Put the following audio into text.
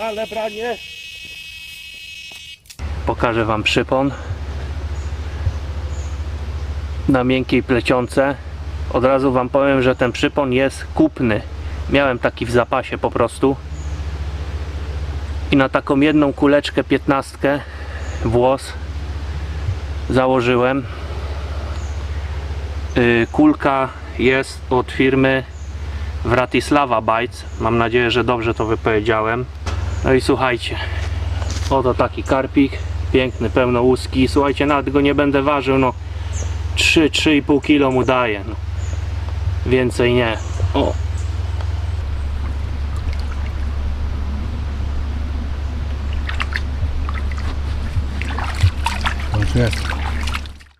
Ale branie. Pokażę Wam przypon. Na miękkiej plecionce. Od razu Wam powiem, że ten przypon jest kupny. Miałem taki w zapasie po prostu. I na taką jedną kuleczkę piętnastkę włos założyłem. Yy, Kulka jest od firmy Wratislava Bites. Mam nadzieję, że dobrze to wypowiedziałem. No i słuchajcie, oto taki karpik, piękny, pełno łuski. Słuchajcie, nawet go nie będę ważył, no 3-3,5 kg mu daje. No. Więcej nie. O. Jest.